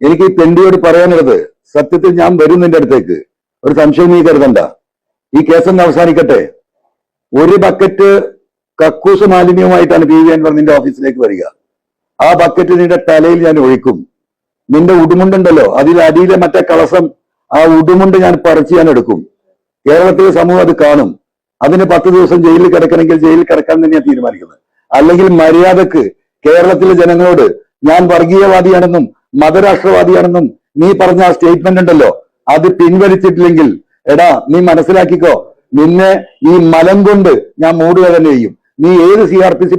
എനിക്ക് ഈ പെണ്ടിയോട് പറയാനുള്ളത് സത്യത്തിൽ ഞാൻ വരും നിന്റെ അടുത്തേക്ക്. ഒരു സംശയം നീ കരുതണ്ട. ഈ കേസൊന്ന് അവസാനിക്കട്ടെ. ഒരു ബക്കറ്റ് കക്കൂസ് മാലിന്യവുമായിട്ടാണ് പി വി അൻവർ നിന്റെ ഓഫീസിലേക്ക് വരിക. ആ ബക്കറ്റ് നിന്റെ തലയിൽ ഞാൻ ഒഴിക്കും. നിന്റെ ഉടുമുണ്ടുണ്ടല്ലോ അതിൽ അടിയിലെ മറ്റേ കളസം ആ ഉടുമുണ്ട് ഞാൻ പറിച്ച് ഞാൻ എടുക്കും. കേരളത്തിലെ സമൂഹം അത് കാണും. അതിന് പത്ത് ദിവസം ജയിലിൽ കിടക്കണമെങ്കിൽ ജയിലിൽ കിടക്കാൻ തന്നെയാണ് തീരുമാനിക്കുന്നത്. അല്ലെങ്കിൽ മര്യാദയ്ക്ക് കേരളത്തിലെ ജനങ്ങളോട് ഞാൻ വർഗീയവാദിയാണെന്നും മതരാഷ്ട്രവാദിയാണെന്നും നീ പറഞ്ഞ ആ സ്റ്റേറ്റ്മെന്റ് ഉണ്ടല്ലോ. അത് പിൻവലിച്ചിട്ടില്ലെങ്കിൽ എടാ നീ മനസ്സിലാക്കിക്കോ. നിന്നെ ഈ മലം കൊണ്ട് ഞാൻ മൂടുക തന്നെ ചെയ്യും. നീ ഏത് സി ആർ പി സി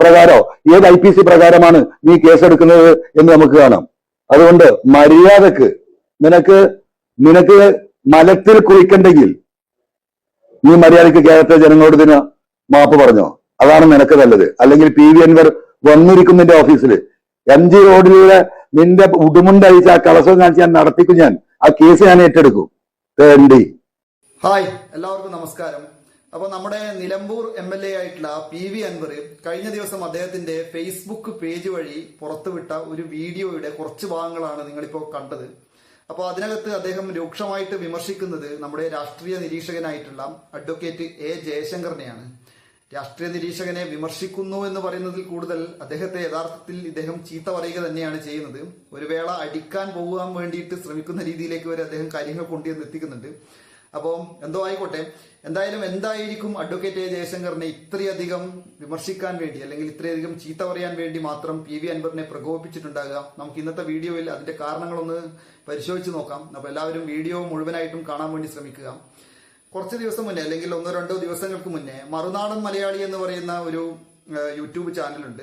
പ്രകാരോ ഏത് ഐ പി സി പ്രകാരമാണ് നീ കേസെടുക്കുന്നത് എന്ന് നമുക്ക് കാണാം. അതുകൊണ്ട് മര്യാദയ്ക്ക് നിനക്ക് നിനക്ക് മലത്തിൽ കുളിക്കണ്ടെങ്കിൽ നീ മര്യാദയ്ക്ക് കേരളത്തിലെ ജനങ്ങളോട് ഇതിന് മാപ്പ് പറഞ്ഞോ. അതാണ് നിനക്ക് നല്ലത്. അല്ലെങ്കിൽ പി വി അൻവർ വന്നിരിക്കും നിന്റെ ഓഫീസിൽ എം ജി റോഡിലൂടെ നിന്റെ ഉടുമുണ്ടഴിച്ച് ആ കളസം കാണിച്ച് ഞാൻ നടത്തിക്കും ഞാൻ. ആ കേസ് ഞാൻ ഏറ്റെടുക്കും. തേണ്ടി ഹായ് എല്ലാവർക്കും നമസ്കാരം. അപ്പോൾ നമ്മുടെ നിലമ്പൂർ എം എൽ എ ആയിട്ടുള്ള പി വി അൻവർ കഴിഞ്ഞ ദിവസം അദ്ദേഹത്തിന്റെ ഫേസ്ബുക്ക് പേജ് വഴി പുറത്തുവിട്ട ഒരു വീഡിയോയുടെ കുറച്ച് ഭാഗങ്ങളാണ് നിങ്ങളിപ്പോൾ കണ്ടത്. അപ്പോൾ അതിനകത്ത് അദ്ദേഹം രൂക്ഷമായിട്ട് വിമർശിക്കുന്നത് നമ്മുടെ രാഷ്ട്രീയ നിരീക്ഷകനായിട്ടുള്ള അഡ്വക്കേറ്റ് എ ജയശങ്കറിനെയാണ്. രാഷ്ട്രീയ നിരീക്ഷകനെ വിമർശിക്കുന്നു എന്ന് പറയുന്നതിൽ കൂടുതൽ അദ്ദേഹത്തെ യഥാർത്ഥത്തിൽ ഇദ്ദേഹം ചീത്ത പറയുക തന്നെയാണ് ചെയ്യുന്നത്. ഒരു വേള അടിക്കാൻ പോകാൻ വേണ്ടിയിട്ട് ശ്രമിക്കുന്ന രീതിയിലേക്ക് വരെ അദ്ദേഹം കാര്യങ്ങൾ കൊണ്ടുവന്ന് എത്തിക്കുന്നുണ്ട്. അപ്പോൾ എന്തോ ആയിക്കോട്ടെ. എന്തായാലും എന്തായിരിക്കും അഡ്വക്കേറ്റ് എ ജയശങ്കറിനെ ഇത്രയധികം വിമർശിക്കാൻ വേണ്ടി അല്ലെങ്കിൽ ഇത്രയധികം ചീത്ത പറയാൻ വേണ്ടി മാത്രം പി വി അൻവറിനെ പ്രകോപിപ്പിച്ചിട്ടുണ്ടാകുക നമുക്ക് ഇന്നത്തെ വീഡിയോയിൽ അതിന്റെ കാരണങ്ങളൊന്ന് പരിശോധിച്ച് നോക്കാം. അപ്പോൾ എല്ലാവരും വീഡിയോ മുഴുവനായിട്ടും കാണാൻ വേണ്ടി ശ്രമിക്കുക. കുറച്ച് ദിവസം മുന്നേ അല്ലെങ്കിൽ ഒന്നോ രണ്ടോ ദിവസങ്ങൾക്ക് മുന്നേ മറുനാടൻ മലയാളി എന്ന് പറയുന്ന ഒരു യൂട്യൂബ് ചാനലുണ്ട്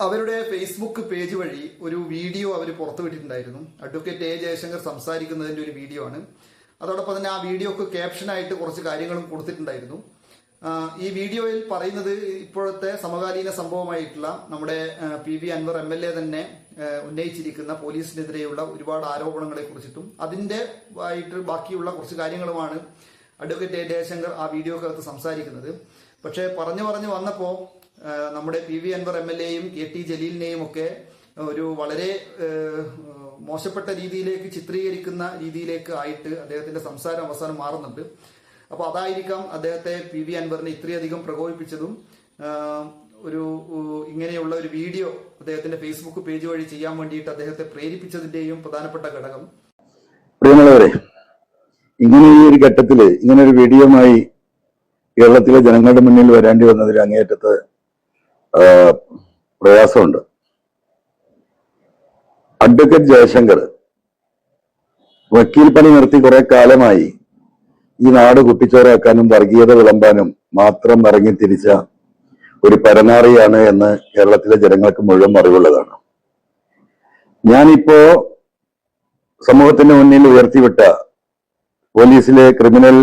അവരുടെ ഫേസ്ബുക്ക് പേജ് വഴി ഒരു വീഡിയോ അവർ പുറത്തുവിട്ടിട്ടുണ്ടായിരുന്നു അഡ്വക്കേറ്റ് എ ജയശങ്കർ സംസാരിക്കുന്നതിന്റെ ഒരു വീഡിയോ ആണ്. അതോടൊപ്പം തന്നെ ആ വീഡിയോക്ക് ക്യാപ്ഷനായിട്ട് കുറച്ച് കാര്യങ്ങളും കൊടുത്തിട്ടുണ്ടായിരുന്നു. ഈ വീഡിയോയിൽ പറയുന്നത് ഇപ്പോഴത്തെ സമകാലീന സംഭവമായിട്ടുള്ള നമ്മുടെ P V Anvar M L A തന്നെ ഉന്നയിച്ചിരിക്കുന്ന പോലീസിനെതിരെയുള്ള ഒരുപാട് ആരോപണങ്ങളെ കുറിച്ചിട്ടും അതിന്റെ ആയിട്ട് ബാക്കിയുള്ള കുറച്ച് കാര്യങ്ങളുമാണ് അഡ്വക്കേറ്റ് എ ജയശങ്കർ ആ വീഡിയോക്കകത്ത് സംസാരിക്കുന്നത്. പക്ഷേ പറഞ്ഞു പറഞ്ഞു വന്നപ്പോൾ നമ്മുടെ P V Anvar M L എയും കെ ടി ജലീലിനെയും ഒക്കെ ഒരു വളരെ മോശപ്പെട്ട രീതിയിലേക്ക് ചിത്രീകരിക്കുന്ന രീതിയിലേക്ക് ആയിട്ട് അദ്ദേഹത്തിന്റെ സംസാരം അവസാനം മാറുന്നുണ്ട്. അപ്പോൾ അതായിരിക്കാം അദ്ദേഹത്തെ പി വി അൻവറിനെ ഇത്രയധികം പ്രകോപിപ്പിച്ചതും ഒരു ഇങ്ങനെയുള്ള ഒരു വീഡിയോ അദ്ദേഹത്തിന്റെ ഫേസ്ബുക്ക് പേജ് വഴി ചെയ്യാൻ വേണ്ടിയിട്ട് അദ്ദേഹത്തെ പ്രേരിപ്പിച്ചതിന്റെയും പ്രധാനപ്പെട്ട ഘടകം. പ്രിയമുള്ളവരെ ഇങ്ങനെ ഈ ഒരു ഘട്ടത്തിൽ ഇങ്ങനെ ഒരു വീഡിയോമായി കേരളത്തിലെ ജനങ്ങളുടെ മുന്നിൽ വരേണ്ടി വന്നതിൽ അങ്ങേയറ്റത്ത് പ്രയാസമുണ്ട്. അഡ്വക്കേറ്റ് ജയശങ്കർ വക്കീൽ പണി നിർത്തി കുറെ കാലമായി ഈ നാട് കുപ്പിച്ചോറാക്കാനും വർഗീയത വിളമ്പാനും മാത്രം ഇറങ്ങി തിരിച്ച ഒരു പരനാറിയാണ് എന്ന് കേരളത്തിലെ ജനങ്ങൾക്ക് മുഴുവൻ അറിവുള്ളതാണ്. ഞാനിപ്പോ സമൂഹത്തിന്റെ മുന്നിൽ ഉയർത്തിവിട്ട പോലീസിലെ ക്രിമിനൽ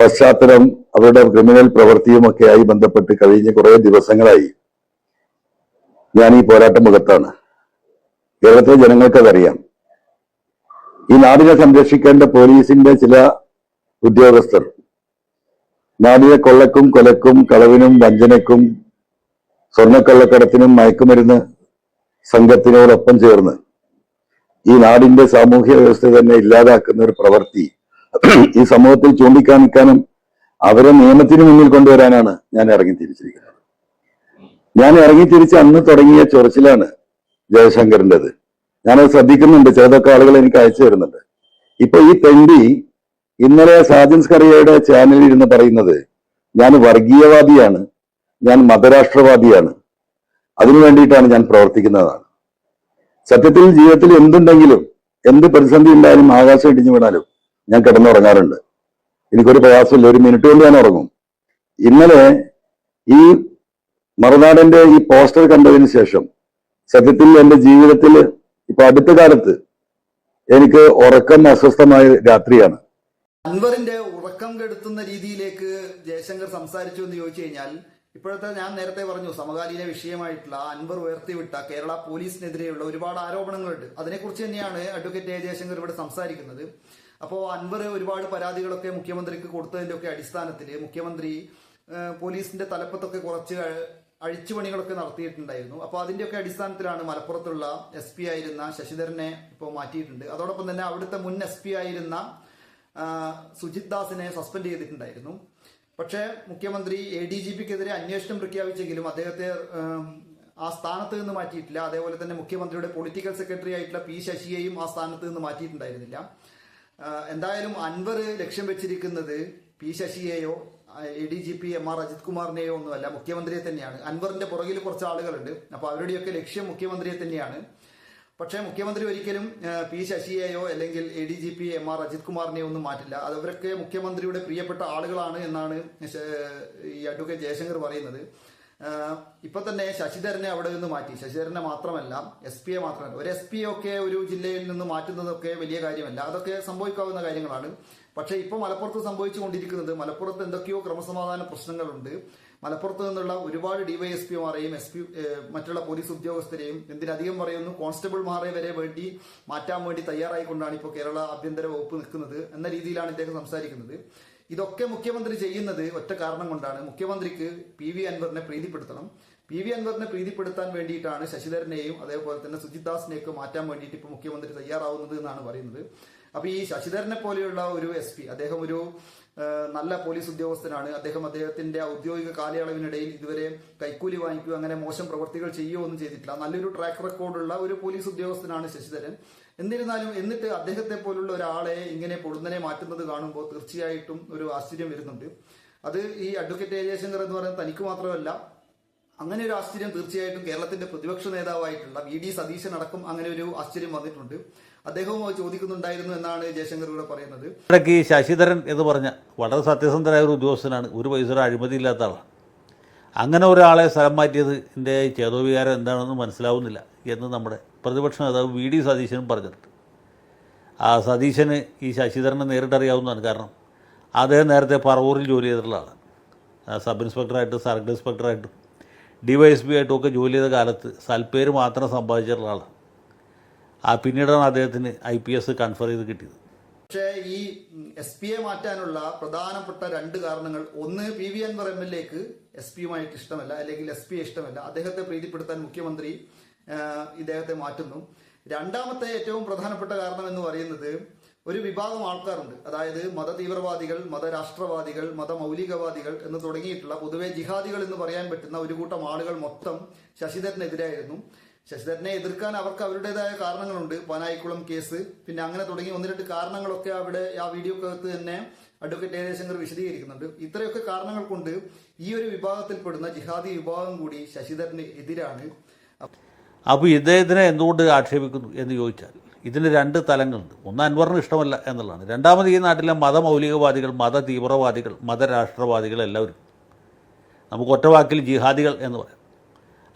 പശ്ചാത്തലം അവരുടെ ക്രിമിനൽ പ്രവൃത്തിയുമൊക്കെയായി ബന്ധപ്പെട്ട് കഴിഞ്ഞ കുറെ ദിവസങ്ങളായി ഞാൻ ഈ പോരാട്ടം മുഖത്താണ്. കേരളത്തിലെ ജനങ്ങൾക്കതറിയാം ഈ നാടിനെ സംരക്ഷിക്കേണ്ട പോലീസിന്റെ ചില ഉദ്യോഗസ്ഥർ നാടിനെ കൊള്ളക്കും കൊലക്കും കളവിനും വഞ്ചനക്കും സ്വർണക്കള്ളക്കടത്തിനും മയക്കുമരുന്ന് സംഘത്തിനോടൊപ്പം ചേർന്ന് ഈ നാടിന്റെ സാമൂഹ്യ വ്യവസ്ഥ തന്നെ ഇല്ലാതാക്കുന്ന ഒരു പ്രവൃത്തി ഈ സമൂഹത്തിൽ ചൂണ്ടിക്കാണിക്കാനും അവരെ നിയമത്തിന് മുന്നിൽ കൊണ്ടുവരാനാണ് ഞാൻ ഇറങ്ങി തിരിച്ചിരിക്കുന്നത്. ഞാൻ ഇറങ്ങി തിരിച്ച് അന്ന് തുടങ്ങിയ ചൊറച്ചിലാണ് ജയശങ്കറിന്റെത്. ഞാനത് ശ്രദ്ധിക്കുന്നുണ്ട് ചിലതൊക്കെ ആളുകൾ എനിക്ക് അയച്ചു തരുന്നുണ്ട്. ഇപ്പൊ ഈ പെണ്ടി ഇന്നലെ സാജൻസ് കറിയയുടെ ചാനലിൽ ഇരുന്ന് പറയുന്നത് ഞാൻ വർഗീയവാദിയാണ് ഞാൻ മതരാഷ്ട്രവാദിയാണ് അതിനു വേണ്ടിയിട്ടാണ് ഞാൻ പ്രവർത്തിക്കുന്നതാണ്. സത്യത്തിൽ ജീവിതത്തിൽ എന്തുണ്ടെങ്കിലും എന്ത് പ്രതിസന്ധി ഉണ്ടായാലും ആകാശം ഇടിഞ്ഞു വീണാലും ഞാൻ കിടന്നുറങ്ങാറുണ്ട്. എനിക്കൊരു പ്രയാസമില്ല ഒരു മിനിറ്റ് കൊണ്ട് ഞാൻ ഉറങ്ങും. ഇന്നലെ ഈ മറുനാടന്റെ ഈ പോസ്റ്റർ കണ്ടതിന് ശേഷം സത്യത്തിൽ എന്റെ ജീവിതത്തിൽ ഇപ്പൊ അടുത്ത കാലത്ത് എനിക്ക് ഉറക്കം അസ്വസ്ഥമായ രാത്രിയാണ്. അൻവറിന്റെ ഉറക്കം കെടുത്തുന്ന രീതിയിലേക്ക് ജയശങ്കർ സംസാരിച്ചു എന്ന് ചോദിച്ചു കഴിഞ്ഞാൽ ഇപ്പോഴത്തെ ഞാൻ നേരത്തെ പറഞ്ഞു സമകാലീന വിഷയമായിട്ടുള്ള അൻവർ ഉയർത്തിവിട്ട കേരള പോലീസിനെതിരെയുള്ള ഒരുപാട് ആരോപണങ്ങളുണ്ട്. അതിനെക്കുറിച്ച് തന്നെയാണ് അഡ്വക്കേറ്റ് ജയശങ്കർ ഇവിടെ സംസാരിക്കുന്നത്. അപ്പോൾ അൻവർ ഒരുപാട് പരാതികളൊക്കെ മുഖ്യമന്ത്രിക്ക് കൊടുത്തതിന്റെ ഒക്കെ അടിസ്ഥാനത്തിൽ മുഖ്യമന്ത്രി പോലീസിന്റെ തലപ്പത്തൊക്കെ കുറച്ച് അഴിച്ചുപണികളൊക്കെ നടത്തിയിട്ടുണ്ടായിരുന്നു. അപ്പോൾ അതിന്റെയൊക്കെ അടിസ്ഥാനത്തിലാണ് മലപ്പുറത്തുള്ള എസ് പി ആയിരുന്ന ശശിധരനെ ഇപ്പോൾ മാറ്റിയിട്ടുണ്ട്. അതോടൊപ്പം തന്നെ അവിടുത്തെ മുൻ എസ് പി ആയിരുന്ന സുജിത് ദാസിനെ സസ്പെൻഡ് ചെയ്തിട്ടുണ്ടായിരുന്നു. പക്ഷേ മുഖ്യമന്ത്രി എ ഡി ജി പിക്കെതിരെ അന്വേഷണം പ്രഖ്യാപിച്ചെങ്കിലും അദ്ദേഹത്തെ ആ സ്ഥാനത്ത് നിന്ന് മാറ്റിയിട്ടില്ല. അതേപോലെ തന്നെ മുഖ്യമന്ത്രിയുടെ പൊളിറ്റിക്കൽ സെക്രട്ടറി ആയിട്ടുള്ള പി ശശിയെയും ആ സ്ഥാനത്ത് നിന്ന് മാറ്റിയിട്ടുണ്ടായിരുന്നില്ല. എന്തായാലും അൻവർ ലക്ഷ്യം വെച്ചിരിക്കുന്നത് P ശശിയെയോ A D G P M R Ajith കുമാറിനെയോ ഒന്നുമല്ല മുഖ്യമന്ത്രിയെ തന്നെയാണ്. അൻവറിന്റെ പുറകിൽ കുറച്ച് ആളുകളുണ്ട്. അപ്പൊ അവരുടെയൊക്കെ ലക്ഷ്യം മുഖ്യമന്ത്രിയെ തന്നെയാണ്. പക്ഷേ മുഖ്യമന്ത്രി ഒരിക്കലും പി ശശിയെയോ അല്ലെങ്കിൽ A D G P M R Ajith കുമാറിനെയോ ഒന്നും മാറ്റില്ല. അവരൊക്കെ മുഖ്യമന്ത്രിയുടെ പ്രിയപ്പെട്ട ആളുകളാണ് എന്നാണ് ഈ അഡ്വക്കേറ്റ് ജയശങ്കർ പറയുന്നത്. ഇപ്പൊ തന്നെ ശശിധരനെ അവിടെ നിന്ന് മാറ്റി. ശശിധരനെ മാത്രമല്ല എസ് പിയെ മാത്രമല്ല. ഒരു എസ് പി ഒക്കെ ഒരു ജില്ലയിൽ നിന്ന് മാറ്റുന്നതൊക്കെ വലിയ കാര്യമല്ല. അതൊക്കെ സംഭവിക്കാവുന്ന കാര്യങ്ങളാണ്. പക്ഷേ ഇപ്പൊ മലപ്പുറത്ത് സംഭവിച്ചുകൊണ്ടിരിക്കുന്നത് മലപ്പുറത്ത് എന്തൊക്കെയോ ക്രമസമാധാന പ്രശ്നങ്ങളുണ്ട്. മലപ്പുറത്ത് നിന്നുള്ള ഒരുപാട് ഡിവൈഎസ്പിമാരെയും എസ് പി മറ്റുള്ള പോലീസ് ഉദ്യോഗസ്ഥരെയും എന്തിനധികം പറയുന്നു കോൺസ്റ്റബിൾമാരെ വരെ വേണ്ടി മാറ്റാൻ വേണ്ടി തയ്യാറായിക്കൊണ്ടാണ് ഇപ്പോൾ കേരള ആഭ്യന്തര വകുപ്പ് നിൽക്കുന്നത് എന്ന രീതിയിലാണ് ഇദ്ദേഹം സംസാരിക്കുന്നത്. ഇതൊക്കെ മുഖ്യമന്ത്രി ചെയ്യുന്നത് ഒറ്റ കാരണം കൊണ്ടാണ്. മുഖ്യമന്ത്രിക്ക് പി വി അൻവറിനെ പ്രീതിപ്പെടുത്തണം. പി വി അൻവറിനെ പ്രീതിപ്പെടുത്താൻ വേണ്ടിയിട്ടാണ് ശശിധരനെയും അതേപോലെ തന്നെ സുജിത് ദാസിനെയൊക്കെ മാറ്റാൻ വേണ്ടിയിട്ട് ഇപ്പോൾ മുഖ്യമന്ത്രി തയ്യാറാവുന്നത് എന്നാണ് പറയുന്നത്. അപ്പൊ ഈ ശശിധരനെ പോലെയുള്ള ഒരു എസ് അദ്ദേഹം ഒരു നല്ല പോലീസ് ഉദ്യോഗസ്ഥനാണ്. അദ്ദേഹം അദ്ദേഹത്തിന്റെ ഔദ്യോഗിക കാലയളവിനിടയിൽ ഇതുവരെ കൈക്കൂലി വാങ്ങിക്കുകയോ അങ്ങനെ മോശം പ്രവൃത്തികൾ ചെയ്യുകയോ ഒന്നും ചെയ്തിട്ടില്ല. നല്ലൊരു ട്രാക്ക് റെക്കോർഡുള്ള ഒരു പോലീസ് ഉദ്യോഗസ്ഥനാണ് ശശിധരൻ. എന്നിരുന്നാലും എന്നിട്ട് അദ്ദേഹത്തെ പോലുള്ള ഒരാളെ ഇങ്ങനെ പൊടുന്നനെ മാറ്റുന്നത് കാണുമ്പോൾ തീർച്ചയായിട്ടും ഒരു ആശ്ചര്യം വരുന്നുണ്ട്. അത് ഈ അഡ്വക്കേറ്റ് എ ജയശങ്കർ എന്ന് പറയുന്നത് തനിക്ക് മാത്രമല്ല അങ്ങനെ ഒരു ആശ്ചര്യം തീർച്ചയായിട്ടും കേരളത്തിന്റെ പ്രതിപക്ഷ നേതാവായിട്ടുള്ള വി ഡി സതീശൻ അടക്കം അങ്ങനെ ഒരു ആശ്ചര്യം വന്നിട്ടുണ്ട്. അദ്ദേഹവും ചോദിക്കുന്നുണ്ടായിരുന്നു എന്നാണ് ജയശങ്കർ ഇവിടെ പറയുന്നത്. ഇടയ്ക്ക് ശശിധരൻ എന്ന് പറഞ്ഞ വളരെ സത്യസന്ധനായ ഒരു ഉദ്യോഗസ്ഥനാണ്. ഒരു പൈസ അഴിമതി ഇല്ലാത്ത ആളാണ്. അങ്ങനെ ഒരാളെ സ്ഥലം മാറ്റിയത് എന്റെ ചേതോവികാരം എന്താണെന്ന് മനസ്സിലാവുന്നില്ല എന്ന് നമ്മുടെ പ്രതിപക്ഷ നേതാവ് വി ഡി സതീശനും പറഞ്ഞിട്ടുണ്ട്. ആ സതീശന് ഈ ശശിധരനെ നേരിട്ടറിയാവുന്നതാണ്. കാരണം അദ്ദേഹം നേരത്തെ പറവൂരിൽ ജോലി ചെയ്തിട്ടുള്ള ആളാണ്. സബ് ഇൻസ്പെക്ടറായിട്ടും സർക്കിൾ ഇൻസ്പെക്ടറായിട്ടും ഡി വൈ എസ് പി ആയിട്ടും ഒക്കെ ജോലി ചെയ്ത കാലത്ത് സൽപ്പേര് മാത്രം സമ്പാദിച്ചിട്ടുള്ള ആളാണ്. ആ പിന്നീടാണ് അദ്ദേഹത്തിന് ഐ പി എസ് കൺഫർ ചെയ്ത് കിട്ടിയത്. പക്ഷേ ഈ എസ് പി എ മാറ്റാനുള്ള പ്രധാനപ്പെട്ട രണ്ട് കാരണങ്ങൾ. ഒന്ന് P V Anvar M L എക്ക് എസ് പിയുമായിട്ട് ഇഷ്ടമല്ല അല്ലെങ്കിൽ എസ് പി ഇഷ്ടമല്ല. അദ്ദേഹത്തെ പ്രീതിപ്പെടുത്താൻ മുഖ്യമന്ത്രി ഇദ്ദേഹത്തെ മാറ്റുന്നു. രണ്ടാമത്തെ ഏറ്റവും പ്രധാനപ്പെട്ട കാരണം എന്ന് പറയുന്നത് ഒരു വിഭാഗം ആൾക്കാരുണ്ട്. അതായത് മതതീവ്രവാദികൾ മതരാഷ്ട്രവാദികൾ മതമൗലികവാദികൾ എന്ന് തുടങ്ങിയിട്ടുള്ള പൊതുവെ ജിഹാദികൾ എന്ന് പറയാൻ പറ്റുന്ന ഒരു കൂട്ടം ആളുകൾ മൊത്തം ശശിധരനെതിരായിരുന്നു ശശിധരനെ എതിർക്കാൻ അവർക്ക് അവരുടേതായ കാരണങ്ങളുണ്ട്. പനായിക്കുളം കേസ്. പിന്നെ അങ്ങനെ തുടങ്ങി ഒന്ന് രണ്ട് കാരണങ്ങളൊക്കെ അവിടെ ആ വീഡിയോക്കകത്ത് തന്നെ അഡ്വക്കേറ്റ് ജയശങ്കർ വിശദീകരിക്കുന്നുണ്ട്. ഇത്രയൊക്കെ കാരണങ്ങൾ കൊണ്ട് ഈ ഒരു വിഭാഗത്തിൽപ്പെടുന്ന ജിഹാദി വിഭാഗം കൂടി ശശിധരന് എതിരാണ്. അപ്പോൾ ഇദ്ദേഹത്തിനെ എന്തുകൊണ്ട് ആക്ഷേപിക്കുന്നു എന്ന് ചോദിച്ചാൽ ഇതിന് രണ്ട് തലങ്ങളുണ്ട്. ഒന്ന് അൻവറിന് ഇഷ്ടമല്ല എന്നുള്ളതാണ്. രണ്ടാമത് ഈ നാട്ടിലെ മതമൗലികവാദികൾ മത തീവ്രവാദികൾ മതരാഷ്ട്രവാദികൾ എല്ലാവരും. നമുക്ക് ഒറ്റവാക്കിൽ ജിഹാദികൾ എന്ന് പറയാം.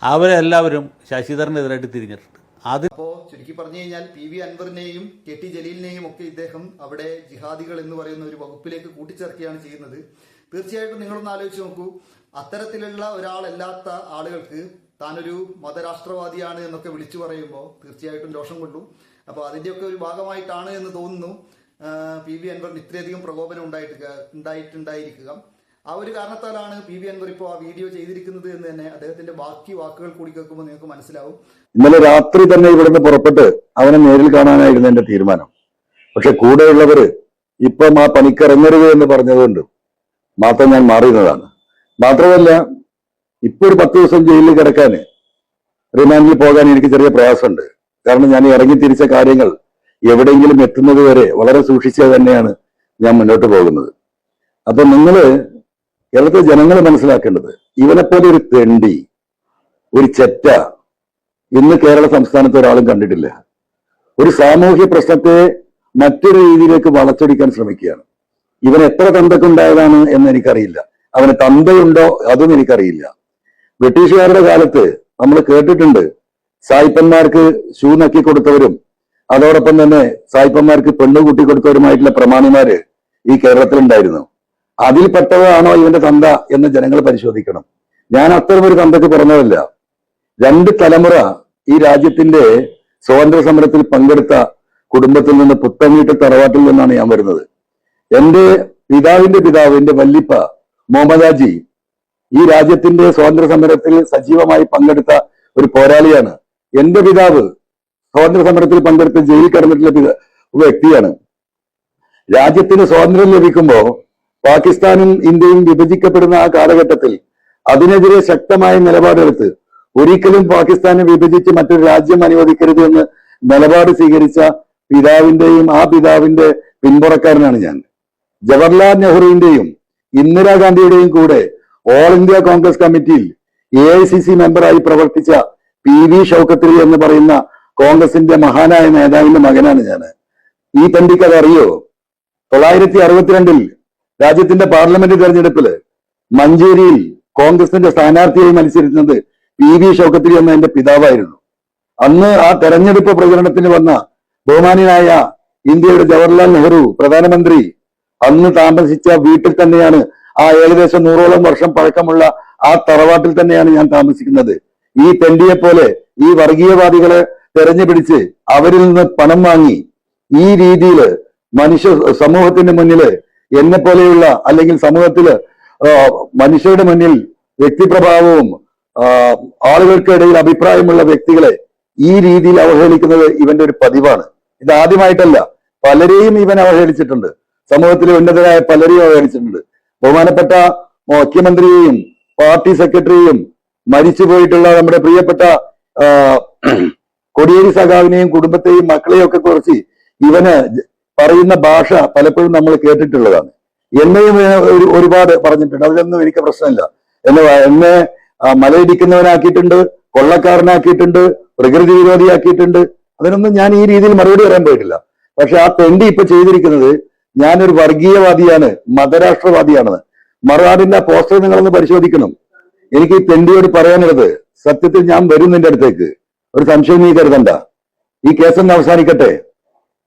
അവരെല്ലാവരും ശശിധരനെതിരായിട്ട് തിരിഞ്ഞിട്ടുണ്ട്. അത് അപ്പോ ചുരുക്കി പറഞ്ഞു കഴിഞ്ഞാൽ പി വി അൻവറിനെയും കെ ടി ജലീലിനെയും ഒക്കെ ഇദ്ദേഹം അവിടെ ജിഹാദികൾ എന്ന് പറയുന്ന ഒരു വകുപ്പിലേക്ക് കൂട്ടിച്ചേർക്കുകയാണ് ചെയ്യുന്നത്. തീർച്ചയായിട്ടും നിങ്ങളൊന്ന് ആലോചിച്ച് നോക്കൂ. അത്തരത്തിലുള്ള ഒരാളല്ലാത്ത ആളുകൾക്ക് താനൊരു മതരാഷ്ട്രവാദിയാണ് എന്നൊക്കെ വിളിച്ചു പറയുമ്പോൾ തീർച്ചയായിട്ടും ദോഷം കൊള്ളും. അപ്പോൾ അതിന്റെയൊക്കെ ഒരു ഭാഗമായിട്ടാണ് എന്ന് തോന്നുന്നു. പി വി അൻവറിന് ഇത്രയധികം പ്രകോപനം ഉണ്ടായിട്ട് ഉണ്ടായിട്ടുണ്ടായിരിക്കുക. ആ ഒരു കാരണത്താലാണ് പി വി അൻവർ ഇപ്പോൾ ആ വീഡിയോ ചെയ്തിരിക്കുന്നത് എന്ന് തന്നെ അദ്ദേഹത്തിന്റെ ബാക്കി വാക്കുകൾ കൂടി കേൾക്കുമ്പോൾ നിങ്ങൾക്ക് മനസ്സിലാവും. ഇന്നലെ രാത്രി തന്നെ ഇവിടുന്ന് പുറപ്പെട്ട് അവനെ നേരിൽ കാണാനായിരുന്നു എന്റെ തീരുമാനം. പക്ഷെ കൂടെയുള്ളവര് ഇപ്പം ആ പണിക്കിറങ്ങരുത് എന്ന് പറഞ്ഞതുകൊണ്ട് മാത്രം ഞാൻ മാറിയതാണ്. മാത്രമല്ല ഇപ്പൊ ഒരു പത്ത് ദിവസം ജയിലിൽ കിടക്കാന് റിമാൻഡിൽ പോകാൻ എനിക്ക് ചെറിയ പ്രയാസമുണ്ട്. കാരണം ഞാൻ ഇറങ്ങി തിരിച്ച കാര്യങ്ങൾ എവിടെയെങ്കിലും എത്തുന്നത് വരെ വളരെ സൂക്ഷിച്ച് തന്നെയാണ് ഞാൻ മുന്നോട്ട് പോകുന്നത്. അപ്പൊ നിങ്ങൾ കേരളത്തിലെ ജനങ്ങൾ മനസ്സിലാക്കേണ്ടത് ഇവനെപ്പോലെ ഒരു തെണ്ടി ഒരു ചെറ്റ ഇന്ന് കേരള സംസ്ഥാനത്ത് ഒരാളും കണ്ടിട്ടില്ല. ഒരു സാമൂഹ്യ പ്രശ്നത്തെ മറ്റൊരു രീതിയിലേക്ക് വളച്ചൊടിക്കാൻ ശ്രമിക്കുകയാണ്. ഇവൻ എത്ര തന്തക്കുണ്ടായതാണ് എന്ന് എനിക്കറിയില്ല. അവന് തന്തയുണ്ടോ അതും എനിക്കറിയില്ല. ബ്രിട്ടീഷുകാരുടെ കാലത്ത് നമ്മൾ കേട്ടിട്ടുണ്ട് സായിപ്പന്മാർക്ക് ഷൂ നക്കി കൊടുത്തവരും അതോടൊപ്പം തന്നെ സായിപ്പന്മാർക്ക് പെണ്ണ് കൂട്ടി കൊടുത്തവരുമായിട്ടുള്ള പ്രമാണിമാര് ഈ കേരളത്തിലുണ്ടായിരുന്നു. അതിൽപ്പെട്ടതാണോ ഇവന്റെ തന്ത എന്ന് ജനങ്ങൾ പരിശോധിക്കണം. ഞാൻ അത്തരമൊരു തന്തയ്ക്ക് പറഞ്ഞതല്ല രണ്ട് തലമുറ ഈ രാജ്യത്തിന്റെ സ്വാതന്ത്ര്യ സമരത്തിൽ പങ്കെടുത്ത കുടുംബത്തിൽ നിന്ന് പുത്തങ്ങീട്ട് തറവാട്ടിൽ നിന്നാണ് ഞാൻ വരുന്നത്. എന്റെ പിതാവിന്റെ പിതാവ് എന്റെ വല്ലിപ്പ മുഹമ്മദാജി ഈ രാജ്യത്തിന്റെ സ്വാതന്ത്ര്യ സമരത്തിൽ സജീവമായി പങ്കെടുത്ത ഒരു പോരാളിയാണ്. എന്റെ പിതാവ് സ്വാതന്ത്ര്യ സമരത്തിൽ പങ്കെടുത്ത് ജയിലിൽ കിടന്നിട്ടുള്ള വ്യക്തിയാണ്. രാജ്യത്തിന് സ്വാതന്ത്ര്യം ലഭിക്കുമ്പോ പാകിസ്ഥാനും ഇന്ത്യയും വിഭജിക്കപ്പെടുന്ന ആ കാലഘട്ടത്തിൽ അതിനെതിരെ ശക്തമായ നിലപാടെടുത്ത് ഒരിക്കലും പാകിസ്ഥാനെ വിഭജിച്ച് മറ്റൊരു രാജ്യം അനുവദിക്കരുത് എന്ന് നിലപാട് സ്വീകരിച്ച പിതാവിന്റെയും ആ പിതാവിന്റെ പിന്തുണക്കാരനാണ് ഞാൻ. ജവഹർലാൽ നെഹ്റുവിന്റെയും ഇന്ദിരാഗാന്ധിയുടെയും കൂടെ ഓൾ ഇന്ത്യ കോൺഗ്രസ് കമ്മിറ്റിയിൽ എ ഐ സി സി മെമ്പറായി പ്രവർത്തിച്ച പി വി ഷൗക്കത്ത് എന്ന് പറയുന്ന കോൺഗ്രസിന്റെ മഹാനായ നേതാവിന്റെ മകനാണ് ഞാൻ. ഈ തണ്ടിക്ക് അത് അറിയോ തൊള്ളായിരത്തി അറുപത്തിരണ്ടിൽ രാജ്യത്തിന്റെ പാർലമെന്റ് തെരഞ്ഞെടുപ്പിൽ മഞ്ചേരിയിൽ കോൺഗ്രസിന്റെ സ്ഥാനാർത്ഥിയായി മത്സരിക്കുന്നത് പി വി ഷൗക്കത്തിരി എന്ന എന്റെ പിതാവായിരുന്നു. അന്ന് ആ തെരഞ്ഞെടുപ്പ് പ്രചരണത്തിന് വന്ന ബഹുമാനായ ഇന്ത്യയുടെ ജവഹർലാൽ നെഹ്റു പ്രധാനമന്ത്രി അന്ന് താമസിച്ച വീട്ടിൽ തന്നെയാണ് ആ ഏകദേശം നൂറോളം വർഷം പഴക്കമുള്ള ആ തറവാട്ടിൽ തന്നെയാണ് ഞാൻ താമസിക്കുന്നത്. ഈ തെണ്ടിയെ പോലെ ഈ വർഗീയവാദികളെ തെരഞ്ഞുപിടിച്ച് അവരിൽ നിന്ന് പണം വാങ്ങി ഈ രീതിയിൽ മനുഷ്യ സമൂഹത്തിന്റെ മുന്നിൽ എന്നെ പോലെയുള്ള അല്ലെങ്കിൽ സമൂഹത്തിൽ ആ, മനുഷ്യരുടെ മുന്നിൽ വ്യക്തിപ്രഭാവവും ആളുകൾക്കിടയിൽ അഭിപ്രായമുള്ള വ്യക്തികളെ ഈ രീതിയിൽ അവഹേളിക്കുന്നത് ഇവന്റെ ഒരു പതിവാണ്. ഇത് ആദ്യമായിട്ടല്ല. പലരെയും ഇവൻ അവഹേളിച്ചിട്ടുണ്ട്. സമൂഹത്തിലെ ഉന്നതരായ പലരെയും അവഹേളിച്ചിട്ടുണ്ട്. ബഹുമാനപ്പെട്ട മുഖ്യമന്ത്രിയെയും പാർട്ടി സെക്രട്ടറിയെയും മരിച്ചുപോയിട്ടുള്ള നമ്മുടെ പ്രിയപ്പെട്ട കൊടിയേരി സഖാവിനെയും കുടുംബത്തെയും മക്കളെയും ഒക്കെ കുറച്ച് ഇവന് പറയുന്ന ഭാഷ പലപ്പോഴും നമ്മൾ കേട്ടിട്ടുള്ളതാണ്. എന്നെയും ഒരു- ഒരുപാട് പറഞ്ഞിട്ടുണ്ട്. അതിലൊന്നും എനിക്ക് പ്രശ്നമില്ല. എന്നെ എന്നെ മലയിടിക്കുന്നവനാക്കിയിട്ടുണ്ട് കൊള്ളക്കാരനാക്കിയിട്ടുണ്ട് പ്രകൃതി വിരോധിയാക്കിയിട്ടുണ്ട്. അതിനൊന്നും ഞാൻ ഈ രീതിയിൽ മറുപടി പറയാൻ പോയിട്ടില്ല. പക്ഷെ ആ തെണ്ടി ഇപ്പൊ ചെയ്തിരിക്കുന്നത് ഞാനൊരു വർഗീയവാദിയാണ് മതരാഷ്ട്രവാദിയാണെന്ന്. മറുനാടിന്റെ പോസ്റ്റർ നിങ്ങളൊന്ന് പരിശോധിക്കണം. എനിക്ക് ഈ തെണ്ടിയോട് പറയാനുള്ളത് സത്യത്തിൽ ഞാൻ വരും നിന്റെ അടുത്തേക്ക്. ഒരു സംശയം നീ കരുതണ്ട. ഈ കേസൊന്ന് അവസാനിക്കട്ടെ.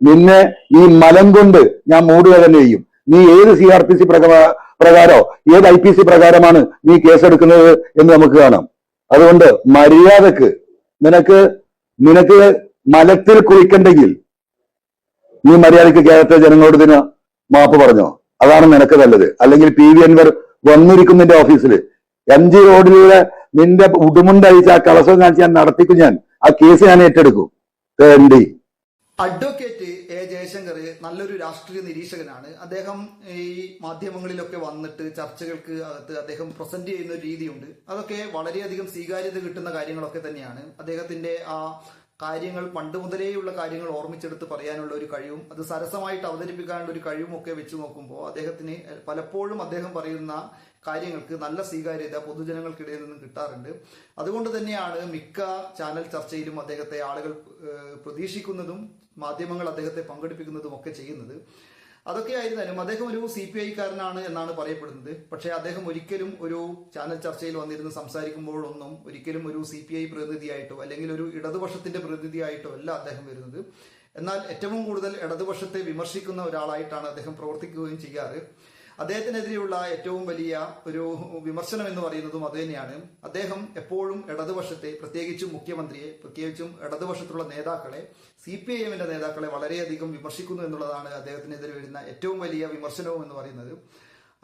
നിന്നെ ഈ മലം കൊണ്ട് ഞാൻ മൂടുക തന്നെ ചെയ്യും. നീ ഏത് സി ആർ പി സി പ്രകാരോ ഏത് ഐ പി സി പ്രകാരമാണ് നീ കേസെടുക്കുന്നത് എന്ന് നമുക്ക് കാണാം. അതുകൊണ്ട് മര്യാദയ്ക്ക് നിനക്ക് നിനക്ക് മലത്തിൽ കുളിക്കണ്ടെങ്കിൽ നീ മര്യാദയ്ക്ക് കേരളത്തിലെ ജനങ്ങളോട് ഇതിന് മാപ്പ് പറഞ്ഞോ. അതാണ് നിനക്ക് നല്ലത്. അല്ലെങ്കിൽ പി വി അൻവർ വന്നിരിക്കും നിന്റെ ഓഫീസിൽ എം ജി റോഡിലൂടെ നിന്റെ ഉടുമുണ്ടഴിച്ച് ആ കളസം കാണിച്ച് ഞാൻ നടത്തിക്കും ഞാൻ. ആ കേസ് ഞാൻ ഏറ്റെടുക്കും. തേണ്ടി അഡ്വക്കേറ്റ് എ ജയശങ്കർ നല്ലൊരു രാഷ്ട്രീയ നിരീക്ഷകനാണ്. അദ്ദേഹം ഈ മാധ്യമങ്ങളിലൊക്കെ വന്നിട്ട് ചർച്ചകൾക്ക് അകത്ത് അദ്ദേഹം പ്രസന്റ് ചെയ്യുന്ന ഒരു രീതിയുണ്ട്. അതൊക്കെ വളരെയധികം സ്വീകാര്യത കിട്ടുന്ന കാര്യങ്ങളൊക്കെ തന്നെയാണ്. അദ്ദേഹത്തിന്റെ ആ കാര്യങ്ങൾ പണ്ട് മുതലേയുള്ള കാര്യങ്ങൾ ഓർമ്മിച്ചെടുത്ത് പറയാനുള്ള ഒരു കഴിവും അത് സരസമായിട്ട് അവതരിപ്പിക്കാനുള്ള ഒരു കഴിവും ഒക്കെ വെച്ച് നോക്കുമ്പോൾ അദ്ദേഹത്തിന് പലപ്പോഴും അദ്ദേഹം പറയുന്ന കാര്യങ്ങൾക്ക് നല്ല സ്വീകാര്യത പൊതുജനങ്ങൾക്കിടയിൽ നിന്നും കിട്ടാറുണ്ട്. അതുകൊണ്ട് തന്നെയാണ് മിക്ക ചാനൽ ചർച്ചയിലും അദ്ദേഹത്തെ ആളുകൾ പ്രതീക്ഷിക്കുന്നതും മാധ്യമങ്ങൾ അദ്ദേഹത്തെ പങ്കെടുപ്പിക്കുന്നതും ഒക്കെ ചെയ്യുന്നത്. അതൊക്കെ ആയിരുന്നാലും അദ്ദേഹം ഒരു സി പി ഐക്കാരനാണ് എന്നാണ് പറയപ്പെടുന്നത്. പക്ഷേ അദ്ദേഹം ഒരിക്കലും ഒരു ചാനൽ ചർച്ചയിൽ വന്നിരുന്ന് സംസാരിക്കുമ്പോഴൊന്നും ഒരിക്കലും ഒരു സി പി ഐ പ്രതിനിധിയായിട്ടോ അല്ലെങ്കിൽ ഒരു ഇടതുപക്ഷത്തിന്റെ പ്രതിനിധിയായിട്ടോ അല്ല അദ്ദേഹം വരുന്നത്. എന്നാൽ ഏറ്റവും കൂടുതൽ ഇടതുപക്ഷത്തെ വിമർശിക്കുന്ന ഒരാളായിട്ടാണ് അദ്ദേഹം പ്രവർത്തിക്കുകയും ചെയ്യാറ്. അദ്ദേഹത്തിനെതിരെയുള്ള ഏറ്റവും വലിയ ഒരു വിമർശനം എന്ന് പറയുന്നതും അതുതന്നെയാണ് അദ്ദേഹം എപ്പോഴും ഇടതുപക്ഷത്തെ പ്രത്യേകിച്ചും മുഖ്യമന്ത്രിയെ പ്രത്യേകിച്ചും ഇടതുപക്ഷത്തുള്ള നേതാക്കളെ സി പി ഐ എമ്മിന്റെ നേതാക്കളെ വളരെയധികം വിമർശിക്കുന്നു എന്നുള്ളതാണ് അദ്ദേഹത്തിനെതിരെ വരുന്ന ഏറ്റവും വലിയ വിമർശനവും എന്ന് പറയുന്നത്.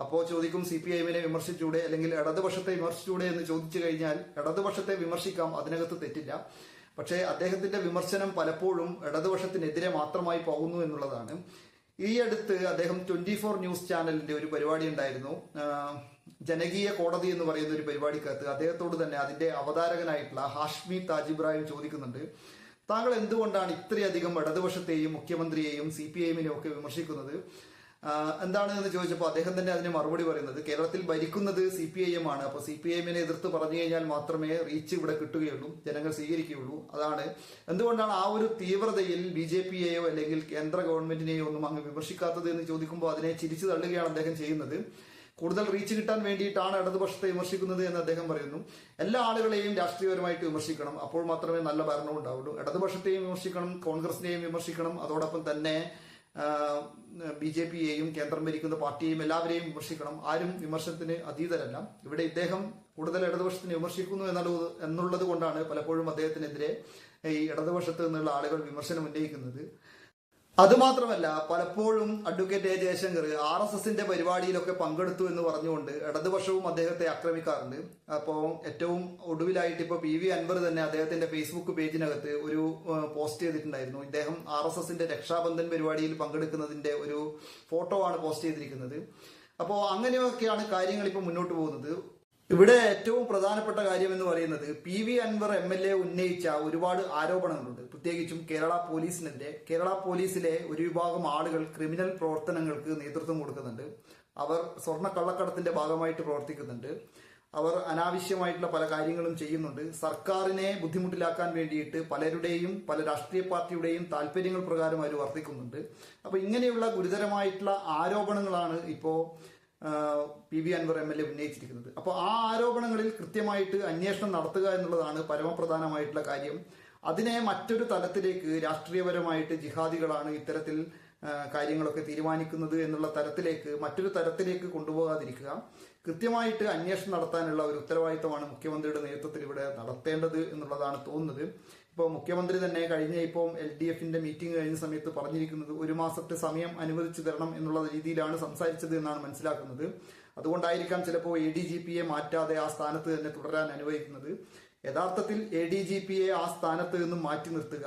അപ്പോൾ ചോദിക്കും സി പി ഐ വിമർശിച്ചൂടെ അല്ലെങ്കിൽ ഇടതുപക്ഷത്തെ വിമർശിച്ചൂടെ എന്ന് ചോദിച്ചു കഴിഞ്ഞാൽ ഇടതുപക്ഷത്തെ വിമർശിക്കാം അതിനകത്ത് തെറ്റില്ല. പക്ഷേ അദ്ദേഹത്തിന്റെ വിമർശനം പലപ്പോഴും ഇടതുപക്ഷത്തിനെതിരെ മാത്രമായി പോകുന്നു എന്നുള്ളതാണ്. ഈ അടുത്ത് അദ്ദേഹം ട്വന്റി ഫോർ ന്യൂസ് ചാനലിന്റെ ഒരു പരിപാടി ഉണ്ടായിരുന്നു. ജനകീയ കോടതി എന്ന് പറയുന്ന ഒരു പരിപാടിക്കകത്ത് അദ്ദേഹത്തോട് തന്നെ അതിന്റെ അവതാരകനായിട്ടുള്ള ഹാഷ്മി താജിബ്രാഹിം ചോദിക്കുന്നുണ്ട്. താങ്കൾ എന്തുകൊണ്ടാണ് ഇത്രയധികം ഇടതുപക്ഷത്തെയും മുഖ്യമന്ത്രിയെയും സി പി ഐഎമ്മിനെയും ഒക്കെ വിമർശിക്കുന്നത്? എന്താണ് എന്ന് ചോദിച്ചപ്പോൾ അദ്ദേഹം തന്നെ അതിന് മറുപടി പറയുന്നത് കേരളത്തിൽ ഭരിക്കുന്നത് സി പി ഐ എം ആണ്. അപ്പോൾ സി പി ഐ എമ്മിനെ എതിർത്ത് പറഞ്ഞു കഴിഞ്ഞാൽ മാത്രമേ റീച്ച് ഇവിടെ കിട്ടുകയുള്ളൂ ജനങ്ങൾ സ്വീകരിക്കുകയുള്ളൂ. അതാണ്. എന്തുകൊണ്ടാണ് ആ ഒരു തീവ്രതയിൽ ബി ജെ പിയെയോ അല്ലെങ്കിൽ കേന്ദ്ര ഗവൺമെന്റിനെയോ ഒന്നും അങ്ങ് വിമർശിക്കാത്തത് എന്ന് ചോദിക്കുമ്പോൾ അതിനെ ചിരിച്ചു തള്ളുകയാണ് അദ്ദേഹം ചെയ്യുന്നത്. കൂടുതൽ റീച്ച് കിട്ടാൻ വേണ്ടിയിട്ടാണ് ഇടതുപക്ഷത്തെ വിമർശിക്കുന്നത് എന്ന് അദ്ദേഹം പറയുന്നു. എല്ലാ ആളുകളെയും രാഷ്ട്രീയപരമായിട്ട് വിമർശിക്കണം. അപ്പോൾ മാത്രമേ നല്ല ഭരണം ഉണ്ടാവുള്ളൂ. ഇടതുപക്ഷത്തെയും വിമർശിക്കണം കോൺഗ്രസിനെയും വിമർശിക്കണം. അതോടൊപ്പം തന്നെ ബി ജെ പിയെയും കേന്ദ്രം ഭരിക്കുന്ന പാർട്ടിയെയും എല്ലാവരെയും വിമർശിക്കണം. ആരും വിമർശനത്തിന് അതീതരല്ല. ഇവിടെ ഇദ്ദേഹം കൂടുതൽ ഇടതുപക്ഷത്തിന് വിമർശിക്കുന്നു എന്നുള്ളത് എന്നുള്ളത് കൊണ്ടാണ് പലപ്പോഴും അദ്ദേഹത്തിനെതിരെ ഈ ഇടതുപക്ഷത്ത് നിന്നുള്ള ആളുകൾ വിമർശനം ഉന്നയിക്കുന്നത്. അതുമാത്രമല്ല പലപ്പോഴും advocate A Jayasankar R S എസിന്റെ പരിപാടിയിലൊക്കെ പങ്കെടുത്തു എന്ന് പറഞ്ഞുകൊണ്ട് ഇടതുപക്ഷവും അദ്ദേഹത്തെ ആക്രമിക്കാറുണ്ട്. അപ്പോൾ ഏറ്റവും ഒടുവിലായിട്ട് ഇപ്പോൾ പി വി അൻവർ തന്നെ അദ്ദേഹത്തിന്റെ ഫേസ്ബുക്ക് പേജിനകത്ത് ഒരു പോസ്റ്റ് ചെയ്തിട്ടുണ്ടായിരുന്നു. ഇദ്ദേഹം ആർ എസ് എസിന്റെ രക്ഷാബന്ധൻ പരിപാടിയിൽ പങ്കെടുക്കുന്നതിന്റെ ഒരു ഫോട്ടോ ആണ് പോസ്റ്റ് ചെയ്തിരിക്കുന്നത്. അപ്പോൾ അങ്ങനെയൊക്കെയാണ് കാര്യങ്ങൾ ഇപ്പോൾ മുന്നോട്ട് പോകുന്നത്. ഇവിടെ ഏറ്റവും പ്രധാനപ്പെട്ട കാര്യം എന്ന് പറയുന്നത് P V Anvar M L A ഉന്നയിച്ച ഒരുപാട് ആരോപണങ്ങളുണ്ട്. പ്രത്യേകിച്ചും കേരള പോലീസിനെതിരെ. കേരള പോലീസിലെ ഒരു വിഭാഗം ആളുകൾ ക്രിമിനൽ പ്രവർത്തനങ്ങൾക്ക് നേതൃത്വം കൊടുക്കുന്നുണ്ട്. അവർ സ്വർണ കള്ളക്കടത്തിന്റെ ഭാഗമായിട്ട് പ്രവർത്തിക്കുന്നുണ്ട്. അവർ അനാവശ്യമായിട്ടുള്ള പല കാര്യങ്ങളും ചെയ്യുന്നുണ്ട്. സർക്കാരിനെ ബുദ്ധിമുട്ടിലാക്കാൻ വേണ്ടിയിട്ട് പലരുടെയും പല രാഷ്ട്രീയ പാർട്ടിയുടെയും താല്പര്യങ്ങൾ പ്രകാരം അവർ വർദ്ധിക്കുന്നുണ്ട് അപ്പൊ ഇങ്ങനെയുള്ള ഗുരുതരമായിട്ടുള്ള ആരോപണങ്ങളാണ് ഇപ്പോ ആഹ് P V Anvar M L A ഉന്നയിച്ചിരിക്കുന്നത്. അപ്പോൾ ആ ആരോപണങ്ങളിൽ കൃത്യമായിട്ട് അന്വേഷണം നടത്തുക എന്നുള്ളതാണ് പരമപ്രധാനമായിട്ടുള്ള കാര്യം. അതിനെ മറ്റൊരു തലത്തിലേക്ക് രാഷ്ട്രീയപരമായിട്ട് ജിഹാദികളാണ് ഇത്തരത്തിൽ കാര്യങ്ങളൊക്കെ തീരുമാനിക്കുന്നത് എന്നുള്ള തരത്തിലേക്ക് മറ്റൊരു തരത്തിലേക്ക് കൊണ്ടുപോകാതിരിക്കുക. കൃത്യമായിട്ട് അന്വേഷണം നടത്താനുള്ള ഒരു ഉത്തരവാദിത്തമാണ് മുഖ്യമന്ത്രിയുടെ നേതൃത്വത്തിൽ ഇവിടെ നടത്തേണ്ടത് എന്നുള്ളതാണ് തോന്നുന്നത്. ഇപ്പോൾ മുഖ്യമന്ത്രി തന്നെ കഴിഞ്ഞ ഇപ്പോൾ എൽ ഡി എഫിന്റെ മീറ്റിംഗ് കഴിഞ്ഞ സമയത്ത് പറഞ്ഞിരിക്കുന്നത് ഒരു മാസത്തെ സമയം അനുവദിച്ചു തരണം എന്നുള്ള രീതിയിലാണ് സംസാരിച്ചത് എന്നാണ് മനസ്സിലാക്കുന്നത്. അതുകൊണ്ടായിരിക്കാം ചിലപ്പോൾ എ ഡി ജി പിയെ മാറ്റാതെ ആ സ്ഥാനത്ത് തന്നെ തുടരാൻ അനുവദിക്കുന്നത്. യഥാർത്ഥത്തിൽ എ ഡി ജി പിയെ ആ സ്ഥാനത്ത് നിന്നും മാറ്റി നിർത്തുക.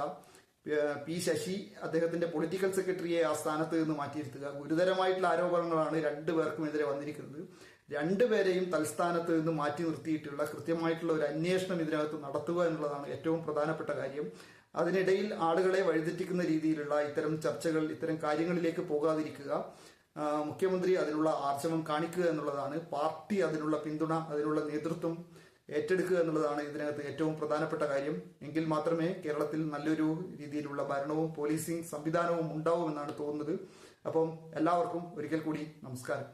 പി ശശി അദ്ദേഹത്തിന്റെ പൊളിറ്റിക്കൽ സെക്രട്ടറിയെ ആ സ്ഥാനത്ത് നിന്ന് മാറ്റിയിരുത്തുക ഗുരുതരമായിട്ടുള്ള ആരോപണങ്ങളാണ് രണ്ടുപേർക്കുമെതിരെ വന്നിരിക്കുന്നത്. രണ്ടുപേരെയും തൽസ്ഥാനത്ത് നിന്ന് മാറ്റി നിർത്തിയിട്ടുള്ള കൃത്യമായിട്ടുള്ള ഒരു അന്വേഷണം ഇതിനകത്ത് നടത്തുക എന്നുള്ളതാണ് ഏറ്റവും പ്രധാനപ്പെട്ട കാര്യം. അതിനിടയിൽ ആളുകളെ വഴിതെറ്റിക്കുന്ന രീതിയിലുള്ള ഇത്തരം ചർച്ചകൾ ഇത്തരം കാര്യങ്ങളിലേക്ക് പോകാതിരിക്കുക മുഖ്യമന്ത്രി അതിനുള്ള ആർജവം കാണിക്കുക എന്നുള്ളതാണ് പാർട്ടി അതിനുള്ള പിന്തുണ അതിനുള്ള നേതൃത്വം ഏറ്റെടുക്കുക എന്നുള്ളതാണ് ഇതിനകത്ത് ഏറ്റവും പ്രധാനപ്പെട്ട കാര്യം. എങ്കിൽ മാത്രമേ കേരളത്തിൽ നല്ലൊരു രീതിയിലുള്ള ഭരണവും പോലീസിംഗ് സംവിധാനവും ഉണ്ടാവുമെന്നാണ് തോന്നുന്നത്. അപ്പം എല്ലാവർക്കും ഒരിക്കൽ കൂടി നമസ്കാരം.